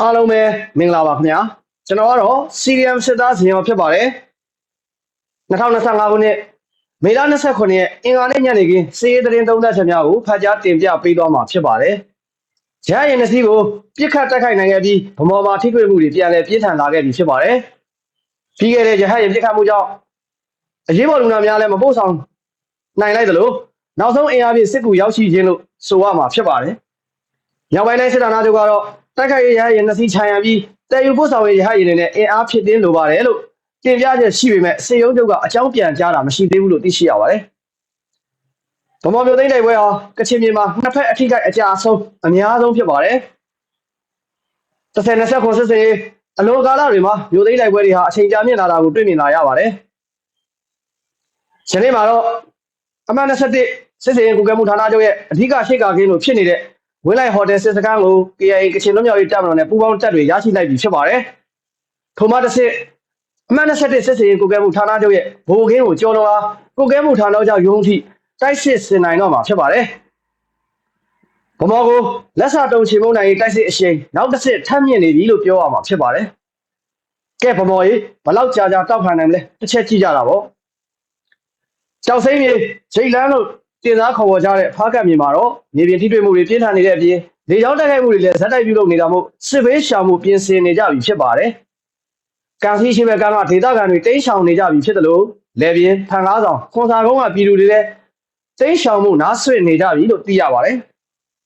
အားလုံးပဲမင်္ဂလာပါခင်ဗျာကျွန်တော်ကတော့ CDM စစ်သားဇင်ရောဖြစ်ပါတယ်2025ခုနှစ်မေလ29ရက်အင်္ဂါနေ့ညနေခင်းစီးရဲသတင်းသုံးသပ်ချက်များကိုဖတ်ကြားတင်ပြပေးသွားမှာဖြစ်ပါတယ်ရဟရင်နစီကိုပြစ်ခတ်တိုက်ခိုက်နိုင်ခဲ့ပြီးဗမော်မှာထိတွေ့မှုတွေပြန်လည်ပြင်းထန်လာခဲ့ပြီဖြစ်ပါတယ်ပြီးခဲ့တဲ့ရဟရင်ပြစ်ခတ်မှုကြောင့်အရေးပေါ်လူနာများလည်းမပို့ဆောင်နိုင်လိုက်သလိုနောက်ဆုံးအင်အားဖြင့်စစ်ကူရောက်ရှိခြင်းလို့ဆိုရမှာဖြစ်ပါတယ်။မြောက်ပိုင်းတိုင်းစစ်ဌာနချုပ်ကတော့ တိုက်ခိုက်ရေးရဟရင်နှစ်စီးခြံရံပြီးတည်ယူပို့ဆောင်ရေးရဟရင်တွေနဲ့အင်အားဖြစ်တင်းလိုပါတယ်လို့တင်ပြချက်ရှိပေမဲ့စေယုံချုပ်ကအကြောင်းပြန်ကြားတာမရှိသေးဘူးလို့သိရှိရပါတယ်။ဗမာမျိုးသိန်းတိုက်ပွဲဟာကချင်ပြည်မှာနှစ်ဖက်အထိကိအကြအဆုံးအများဆုံးဖြစ်ပါတယ်။တစ်ဆယ်နှစ်ဆက်ခွန်စစ်စေးအလိုကာလတွေမှာမျိုးသိန်းတိုက်ပွဲတွေဟာအချိန်ကြာမြင့်လာတာကိုတွေ့မြင်လာရပါတယ်။ယနေ့မှာတော့အမှန်21စစ်စေးရင်ကုကဲမှုဌာနချုပ်ရဲ့အဓိကရှေ့ကာကင်းလို့ဖြစ်နေတဲ့ ဝင်းလိုက်ဟိုတယ်စစ်စခန်းကို KIA ကချင်လွတ်မြောက်ရေးတပ်မတော်နဲ့ပူးပေါင်းတပ်တွေရရှိလိုက်ပြီဖြစ်ပါတယ်။ထိုမှတစ်စစ်အမှန်21စစ်စေးရင်ကုကဲမှုဌာနချုပ်ရဲ့ဗိုလ်ကင်းကိုကျော်တော်လာကုကဲမှုဌာနချုပ်ရုံးထိတိုက်စစ်စင်နိုင်တော့မှာဖြစ်ပါတယ်။ဗမောကိုလက်စာတုံချေမုံနိုင်ရေးတိုက်စစ်အရှိန်နောက်တစ်စစ်ထပ်မြင့်နေပြီလို့ပြောရမှာဖြစ်ပါတယ်။ကဲဗမောကြီးဘလောက်ကြာကြာတောက်ခံနိုင်မလဲတစ်ချက်ကြည့်ကြတာပေါ့။ကြောက်စိမ့်မြေဂျိတ်လန်းတို့ တင်စားခေါ်ဝေါ်ကြတဲ့ဖားကတ်မြေမှာတော့မြေပြင်ထိတွေ့မှုတွေပြင်းထန်နေတဲ့အပြင်လေကြောင်းတိုက်ခိုက်မှုတွေလည်းဇက်တိုက်ပြုလုပ်နေတာမို့စစ်ဘေးရှောင်မှုပြင်ဆင်နေကြပြီဖြစ်ပါတယ်။ကန်စီရှိဘက်ကကဒေသခံတွေတိမ်းရှောင်နေကြပြီဖြစ်တယ်လို့လေပြင်းဖန်ကားဆောင်ခွန်စာကုန်းကပြည်သူတွေလည်းတိမ်းရှောင်မှုနားဆွင့်နေကြပြီလို့သိရပါတယ်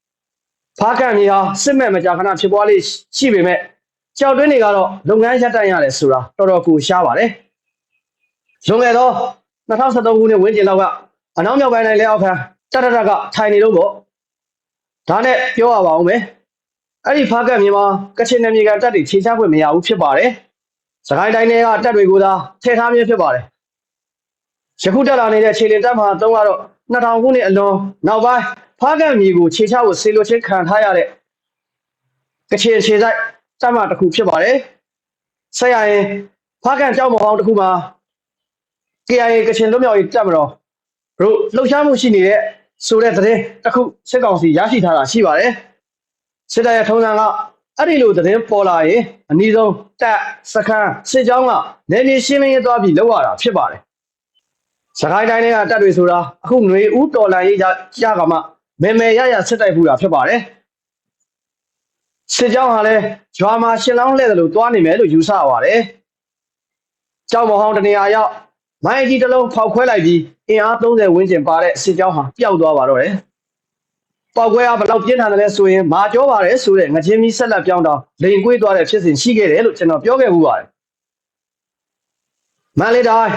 ။ဖားကတ်မြေဟာစစ်မဲ့မကြာခဏဖြစ်ပွားလေးရှိပေမဲ့ကြောက်တွင်းတွေကတော့လုပ်ငန်းရပ်တန့်ရတယ်ဆိုတာတော်တော်ကိုရှားပါတယ်။လွန်ခဲ့သော2013ခုနှစ်ဝန်းကျင်လောက်က အနောက်မြောက်ပိုင်းတိုင်းလက်အောက်ခံတတတကထိုင်နေတော့ပေါ့ဒါနဲ့ပြောရပါအောင်မယ်အဲ့ဒီဖားကတ်မြေမှာကချင်နယ်မြေကတပ်တွေခြေချခွင့်မရဘူးဖြစ်ပါတယ်စကိုင်းတိုင်းတွေကတပ်တွေကိုသာထည့်ထားမြဲဖြစ်ပါတယ်ယခုတက်လာနေတဲ့ခြေလင်တပ်မှာတုံးကတော့2000ခုနှစ်အလွန်နောက်ပိုင်းဖားကတ်မြေကိုခြေချဖို့ဆေလိုချင်းခံထားရတဲ့ကချင်ခြေဆိုင်တပ်မတစ်ခုဖြစ်ပါတယ်ဆက်ရရင်ဖားကတ်ကြောက်မဟောင်းတစ်ခုမှာ KIA ကချင်လွတ်မြောက်ရေးတပ်မတော် တို့လှုပ်ရှားမှုရှိနေတဲ့ဆိုတဲ့သတင်းတစ်ခုစစ်ကောင်စီရရှိထားတာရှိပါတယ်စစ်တပ်ရဲ့ထုံးစံကအဲ့ဒီလိုသတင်းပေါ်လာရင်အနည်းဆုံးတပ်စခန်းစစ်ကြောင်းကနေမြေရှင်းလင်းရေးသွားပြီးလောက်ရတာဖြစ်ပါတယ်စကိုင်းတိုင်းကတပ်တွေဆိုတာအခုຫນွေဦးတော်လန်ရေးကြကမှမေမေရရစစ်တိုက်ဖူးတာဖြစ်ပါတယ်စစ်ကြောင်းဟာလည်းဂျွာမှာရှင်းလောင်းလှည့်တယ်လို့တွားနေမယ်လို့ယူဆရပါတယ်ကြောက်မဟောင်းတနေရာရောက်မိုင်းကြီးတစ်လုံးဖောက်ခွဲလိုက်ပြီး အင်အား30ဝန်းကျင်ပါတဲ့စစ်ကြောင်းဟာပျောက်သွားပါတော့တယ်။ပေါက်ကွဲအားဘယ်လောက်ပြင်းထန်တယ်လဲဆိုရင်မာကြောပါတယ်ဆိုတဲ့ငချင်းမီဆက်လက်ပြောင်းတော့လိန်ကွေးသွားတဲ့ဖြစ်စဉ်ရှိခဲ့တယ်လို့ကျွန်တော်ပြောခဲ့မှုပါတယ်။မန္တလေးတိုင်း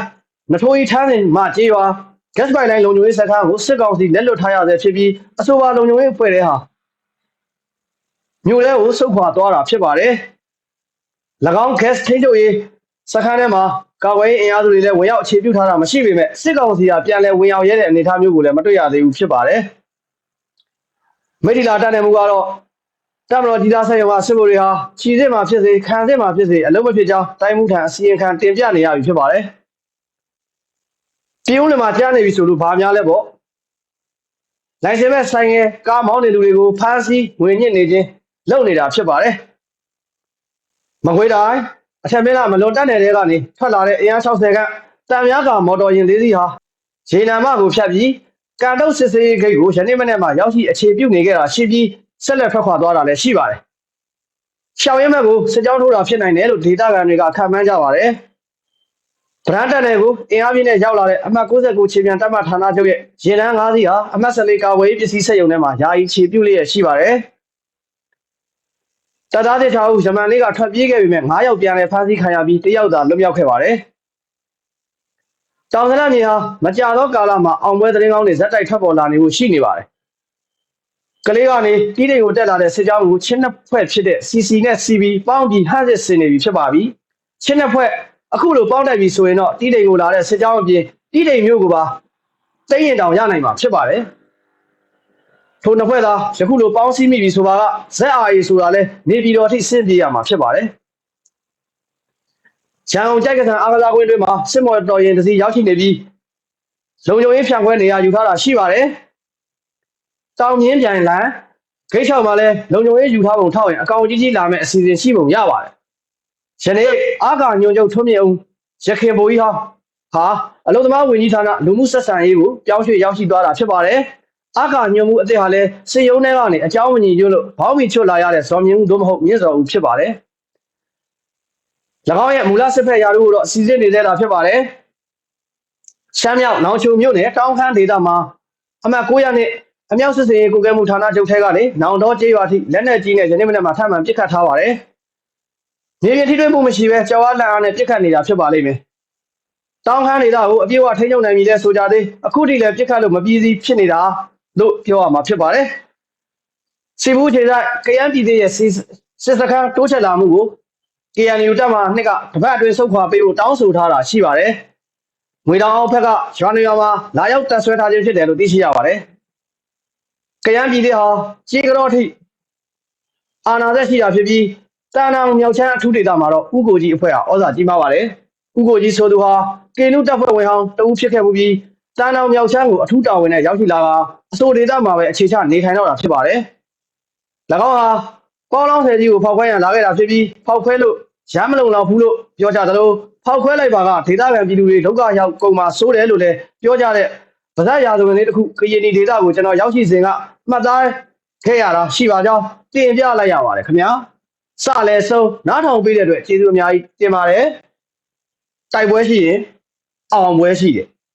နထိုးကြီးထမ်းစဉ်မှာကြေးရွာ gas pipeline လုံခြုံရေးစခန်းကိုစစ်ကောင်စီလက်လွတ်ထားရဆဲဖြစ်ပြီးအဆိုပါလုံခြုံရေးအဖွဲ့တွေဟာမြို့ထဲကိုစုခွာသွားတာဖြစ်ပါတယ်။၎င်း gas ထိန်းချုပ်ရေးစခန်းထဲမှာ ကာကွယ်ရေးအင်အားစုတွေလည်းဝင်ရောက်အခြေပြုထားတာမရှိပေမဲ့စစ်ကောင်စီကပြန်လည်ဝင်ရောက်ရဲတဲ့အနေအထားမျိုးကိုလည်းမတွေ့ရသေးဘူးဖြစ်ပါတယ်။မိထီလာတက်တဲ့မူကတော့တမတော်ဒီသားဆက်ရုံကစစ်ဗိုလ်တွေဟာခြီစစ်မှာဖြစ်စေခံစစ်မှာဖြစ်စေအလုံးမဖြစ်ကြောင်းတိုင်းမှုထံအစီရင်ခံတင်ပြနေရပြီဖြစ်ပါတယ်။ပြည်ဦးလမှာကြားနေပြီဆိုလို့ဘာများလဲပေါ့။လိုင်စင်မဲ့ဆိုင်ငယ်ကားမောင်းနေလူတွေကိုဖမ်းဆီးငွေညစ်နေခြင်းလုပ်နေတာဖြစ်ပါတယ်။မကွေးတိုင်း အထက်မင်းကမလွန်တက်နယ်တွေကနေထွက်လာတဲ့အင်အား60ခန့်တံမြားကမော်တော်ယာဉ်လေးစီးဟာရေနံမကိုဖြတ်ပြီးကန်တုတ်စစ်စေးဂိတ်ကိုယနေ့မနေ့မှရောက်ရှိအခြေပြုနေခဲ့တာရှိပြီးဆက်လက်ထွက်ခွာသွားတာလည်းရှိပါတယ်။ရှောင်းရဲမက်ကိုစစ်ကြောင်းထိုးတာဖြစ်နိုင်တယ်လို့ဒေသခံတွေကခန့်မှန်းကြပါတယ်။ဗရန်တက်နယ်ကိုအင်အားပြင်းနဲ့ရောက်လာတဲ့အမှတ်69ခြေပြန်တပ်မဌာနချုပ်ရဲ့ရင်နှန်း၅စီးဟာအမှတ်14ကာဝေးပစ္စည်းစက်ရုံထဲမှာယာယီခြေပြုလျက်ရှိပါတယ်။ တပ်သားတွေထားဦးဂျမန်လေးကထွက်ပြေးခဲ့ပြီမဲ့9ယောက်ပြန်လဲဖမ်းဆီးခံရပြီးတယောက်သာလွတ်မြောက်ခဲ့ပါတယ်။တောင်စရမြေဟာမကြာသောကာလမှာအောင်ပွဲသတင်းကောင်းတွေဇက်တိုက်ထွက်ပေါ်လာနေဖို့ရှိနေပါတယ်။ကလေးကနေတီးတိမ်ကိုတက်လာတဲ့စစ်ကြောင်းကိုချင်းနှစ်ဖွဲ့ဖြစ်တဲ့ CC နဲ့ CB ပေါင်းပြီးဟန့်စစ်ဆင်နေပြီဖြစ်ပါပြီ။ချင်းနှစ်ဖွဲ့အခုလိုပေါင်းတိုက်ပြီဆိုရင်တော့တီးတိမ်ကိုလာတဲ့စစ်ကြောင်းအပြင်တီးတိမ်မျိုးကိုပါသိရင်တောင်ရနိုင်မှာဖြစ်ပါတယ်။ ထိုနှစ်ဖွဲ့သာယခုလိုပေါင်းစည်းမိပြီဆိုပါက ZRA ဆိုတာလဲနေပြည်တော်ထိဆင့်ပြေးရမှာဖြစ်ပါတယ်။ရန်ကုန်ကြိုက်ကစားအားကစားကွင်းတွင်မှာစစ်မော်တော်ရင်တစ်စီးရောက်ရှိနေပြီးလုံခြုံရေးဖြန့်ခွဲနေရာယူထားတာရှိပါတယ်။တောင်မြင်းပြိုင်လန်ဂိတ်ချောက်မှာလည်းလုံခြုံရေးယူထားပုံထောက်ရင်အကောင်ကြီးကြီးလာမဲ့အစီအစဉ်ရှိပုံရပါတယ်။ယနေ့အာကာညွန်ချုပ်ထွန်းမြင့်ဦးရခင်ဘိုကြီးဟာဟာအလုံသမားဝင်ကြီးဌာနလူမှုဆက်ဆံရေးကိုပြောင်းရွှေ့ရောက်ရှိသွားတာဖြစ်ပါတယ်။ အာကာညွန်မှုအသစ်ဟာလည်းစေယုံထဲကနေအကြောင်းမညီညွတ်လို့ဘောင်းမီချွတ်လာရတဲ့ဇော်မြင့်ဦးသို့မဟုတ်မြင့်စော်ဦးဖြစ်ပါတယ်။၎င်းရဲ့မူလစစ်ဖက်ရာထူးကိုတော့အစီအစဉ်နေသေးတာဖြစ်ပါတယ်။ရှမ်းမြောက်နောင်ချုံမြို့နယ်တောင်းခမ်းဒေသမှာအမှတ်900နဲ့အမြောက်စစ်စင်ရေးကိုကဲမှုဌာနချုပ်ထဲကနေနောင်တော်ကျေးရွာထိလက်နက်ကြီးနဲ့ယနေ့မနက်မှာထပ်မံပစ်ခတ်ထားပါတယ်။မြေပြင်ထိတွေ့မှုမရှိဘဲကြောက်အားလန့်အားနဲ့ပစ်ခတ်နေတာဖြစ်ပါလိမ့်မယ်။တောင်းခမ်းဒေသကိုအပြည့်အဝထိန်းချုပ်နိုင်ပြီလဲဆိုကြသေးအခုထိလည်းပစ်ခတ်လို့မပြီးစီးဖြစ်နေတာ လို့ပြောရမှာဖြစ်ပါတယ်။စီဘူးခြေဆိုင်ကရန်ပြည်သေးရဲ့စစ်စစ်စခန်းတိုးချက်လာမှုကို KNU တပ်မှနှစ်ကတပတ်အတွင်းဆုတ်ခွာပေးဖို့တောင်းဆိုထားတာရှိပါတယ်။ငွေတောင်အောင်ဘက်ကရွာနေရွာမှာလာရောက်တပ်ဆွဲထားခြင်းဖြစ်တယ်လို့သိရှိရပါတယ်။ကရန်ပြည်သေးဟာကြေကတော်ထိအာနာသက်ရှိတာဖြစ်ပြီးတာနာမြောက်ချမ်းအထူးဒေသမှာတော့ဥကိုကြီးအဖွဲ့ဟာဩဇာကြီးမားပါတယ်။ဥကိုကြီးဆိုသူဟာကေနုတပ်ဖွဲ့ဝင်ဟောင်းတဦးဖြစ်ခဲ့မှုပြီး တာနာမြောက်ချမ်းကိုအထူးတာဝန်နဲ့ရောက်ရှိလာတာအဆိုဒေသမှာပဲအခြေချနေထိုင်တော့တာဖြစ်ပါတယ်။၎င်းဟာပေါင်းလောင်းဆယ်ကြီးကိုဖောက်ခွဲရန်လာခဲ့တာဖြစ်ပြီးဖောက်ခွဲလို့ရမ်းမလုံလောက်ဘူးလို့ပြောကြသလိုဖောက်ခွဲလိုက်ပါကဒေသခံပြည်သူတွေဒုက္ခရောက်ကုန်မှာစိုးတယ်လို့လည်းပြောကြတဲ့ဗဇက်ရာဇဝင်လေးတစ်ခုကရင်ပြည်ဒေသကိုကျွန်တော်ရောက်ရှိစဉ်ကမှတ်သားခဲ့ရတာရှိပါကြောင်းတင်ပြလိုက်ရပါတယ်ခင်ဗျာစလဲဆုံးနားထောင်ပေးတဲ့အတွက်ကျေးဇူးအများကြီးတင်ပါတယ်တိုက်ပွဲရှိရင်အောင်ပွဲရှိတယ်